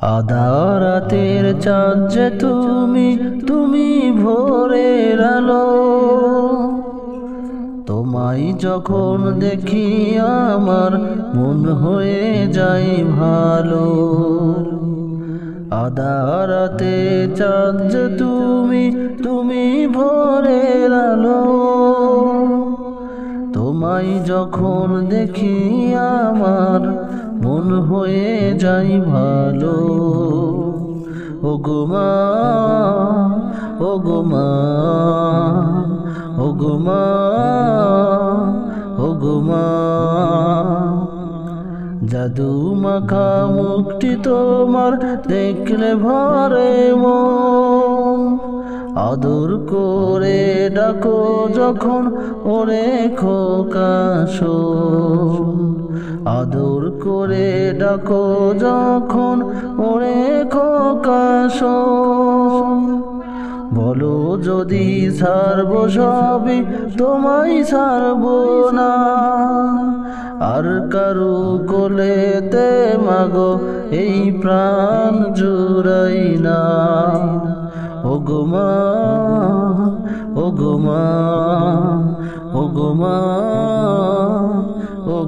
আদারাতের চাঁদ যে তুমি তুমি ভোরের আলো। তোমায় যখন দেখি আমার মন হয়ে যায় ভালো। আদারাতে চাঁদ যে তুমি তুমি ভোরের আলো। তোমায় যখন দেখি আমার মন হয়ে যাই ভালো। ও গোমা ও গোমা ও গোমা ও গোমা মাখা মুক্তি তোমার দেখলে ভরে মন। আদর করে ডাকো যখন ওরে খোকাশ। আদর করে ডাকো যখন ওরে খোকাশ বলো যদি ছাড়ব সবই, তোমায় ছাড়ব না। আর কারু কোলেতে মাগো, এই প্রাণ জুড়াই না। ও গোমা ও গোমা ও গোমা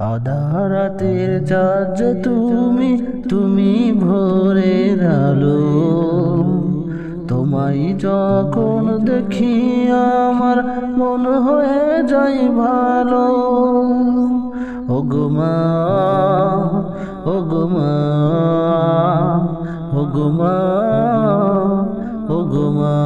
আধারাতের চার্জ তুমি তুমি ভরে আলো। তোমায় যখন দেখি আমার মন হয়ে যাই ভালো। ওগমা ওগমা ওগমা ওগমা